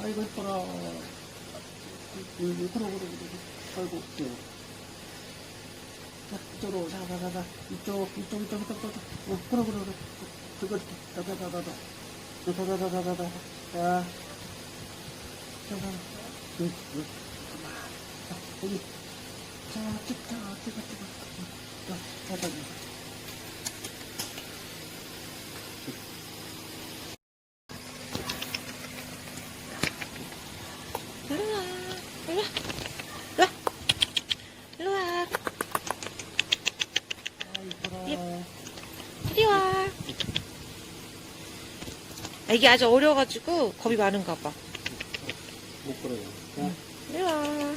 아이고 이뻐라. 그러 그러. 아이고. 자 이쪽으로 자자자자 이쪽 이쪽 이쪽 이쪽 이쪽. 어 그러 그러 그러. 그거 다다다다다. 다다다다다다. 자. 자자. 응 응. 자 여기. 자 찍자 찍어 찍어. 자 자자. 일로 와. 일로 와. 일로 와. 일로 와. 아 이뻐라. 이리 와. 애기 아주 어려가지고 겁이 많은가 봐. 못 걸어요. 자. 이리 와.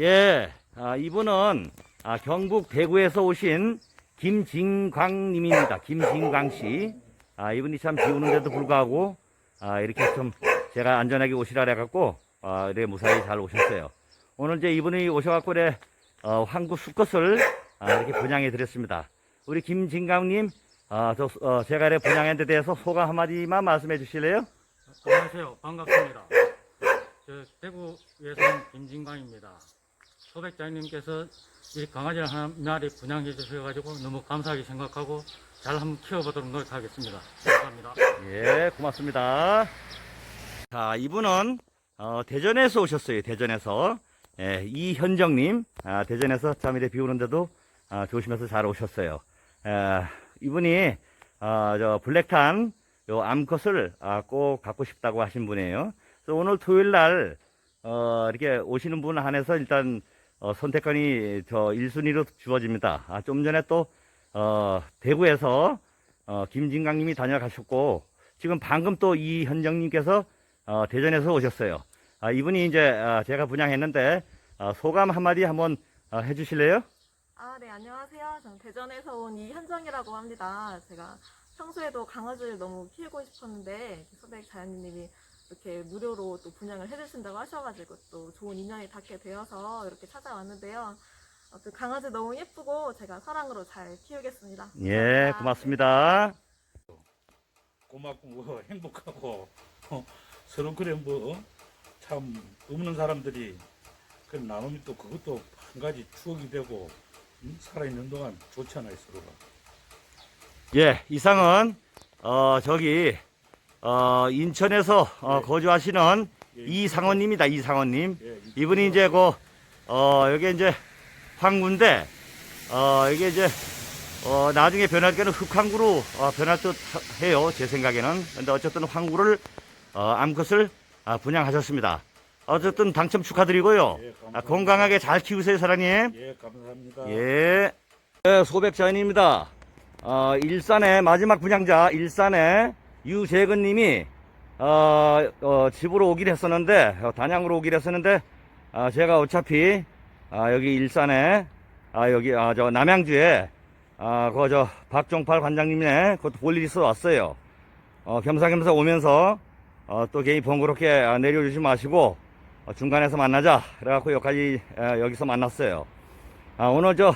예, 아, 이분은 아, 경북 대구에서 오신 김진광님입니다. 김진광 씨. 아, 이분이 참 비 오는데도 불구하고 아, 이렇게 좀 제가 안전하게 오시라 해갖고 아, 이래 무사히 잘 오셨어요. 오늘 이제 이분이 오셔갖고 이래 어, 황구 수컷을 아, 이렇게 분양해 드렸습니다. 우리 김진광님, 아, 저, 어, 제가 이래 분양한 데 대해서 소감 한마디만 말씀해 주실래요? 안녕하세요. 반갑습니다. 저 대구 예산 김진광입니다. 소백장님께서 이 강아지를 한 마리 분양해 주셔가지고 너무 감사하게 생각하고 잘 한번 키워보도록 노력하겠습니다. 감사합니다. 예, 고맙습니다. 자, 이분은 어, 대전에서 오셨어요. 대전에서 예, 이현정님 아, 대전에서 참 이래 비 오는데도 아, 조심해서 잘 오셨어요. 에, 이분이 어, 저 블랙탄 요 암컷을 아, 꼭 갖고 싶다고 하신 분이에요. 그래서 오늘 토요일 날 어, 이렇게 오시는 분 한해서 일단 어, 선택권이 저 1순위로 주어집니다. 아, 좀 전에 또 어, 대구에서 어, 김진강님이 다녀가셨고 지금 방금 또 이현정님께서 어, 대전에서 오셨어요. 아, 이분이 이제 아, 제가 분양했는데 아, 소감 한마디 한번 아, 해주실래요? 아, 네, 안녕하세요. 저는 대전에서 온 이현정이라고 합니다. 제가 평소에도 강아지를 너무 키우고 싶었는데, 소백 자연님이 이렇게 무료로 또 분양을 해주신다고 하셔가지고 또 좋은 인연이 닿게 되어서 이렇게 찾아왔는데요. 아무튼 강아지 너무 예쁘고 제가 사랑으로 잘 키우겠습니다. 예, 감사합니다. 고맙습니다. 고맙고 뭐 행복하고 어, 서로 그래 뭐 참 없는 사람들이 그 나눔이 또 그것도 한 가지 추억이 되고 음, 살아있는 동안 좋잖아요 서로가 예, 이상은 어, 저기 어, 인천에서 어, 예. 거주하시는 예, 이상원님이다. 이상원님. 예, 이분이 이제 그 어, 여기 이제 황구인데 어, 이게 이제 어, 나중에 변할 때는 흑황구로 어, 변할 듯 해요. 제 생각에는. 근데 어쨌든 황구를 어, 암컷을 아, 분양하셨습니다. 어쨌든 당첨 축하드리고요. 예, 아. 건강하게 잘 키우세요, 사장님. 예 감사합니다 예. 네, 소백자연입니다. 어, 일산의 마지막 분양자, 일산의 유재근 님이, 어, 어, 집으로 오기로 했었는데, 어, 단양으로 오기로 했었는데, 아, 제가 어차피, 아, 여기 일산에, 아, 여기, 아, 저, 남양주에, 아, 그, 저, 박종팔 관장님네, 그것도 볼 일이 있어 왔어요. 어, 겸사겸사 오면서, 어, 또 괜히 번거롭게 아, 내려주지 마시고, 어, 중간에서 만나자. 그래갖고 여기까지, 아, 여기서 만났어요. 아, 오늘 저,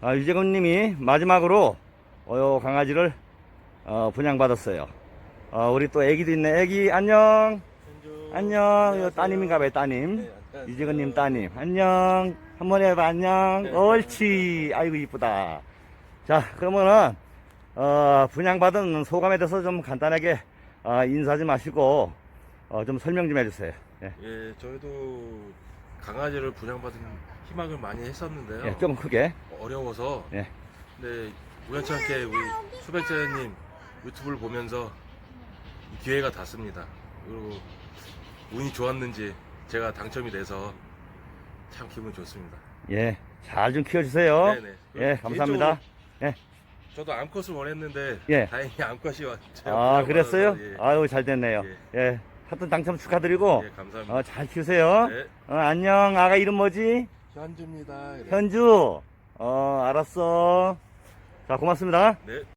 아, 유재근 님이 마지막으로, 어, 요 강아지를, 어, 분양받았어요. 어, 우리 또 애기도 있네. 애기, 안녕. 안녕. 요 따님인가 봐요, 따님. 유재근 님 따님. 안녕. 한번 해봐, 안녕. 옳지. 아이고, 이쁘다. 자, 그러면은, 어, 분양받은 소감에 대해서 좀 간단하게, 어, 인사 좀 하시고, 어, 좀 설명 좀 해주세요. 예, 예, 저희도 강아지를 분양받은 희망을 많이 했었는데요. 예, 좀 크게. 어려워서. 예. 근데 우연찮게 우리 수백자님 유튜브를 보면서 이 기회가 닿습니다. 그리고 운이 좋았는지 제가 당첨이 돼서 참 기분 좋습니다. 예, 잘 좀 키워주세요. 네네. 예, 감사합니다. 개인적으로 저도 암컷을 원했는데 예. 다행히 암컷이 왔죠. 아, 그랬어요? 예. 아유, 잘 됐네요. 예. 하여튼 당첨 축하드리고, 예, 감사합니다. 어, 잘 키우세요. 네. 어, 안녕. 아가 이름 뭐지? 현주입니다. 현주. 어, 알았어. 자, 고맙습니다. 네.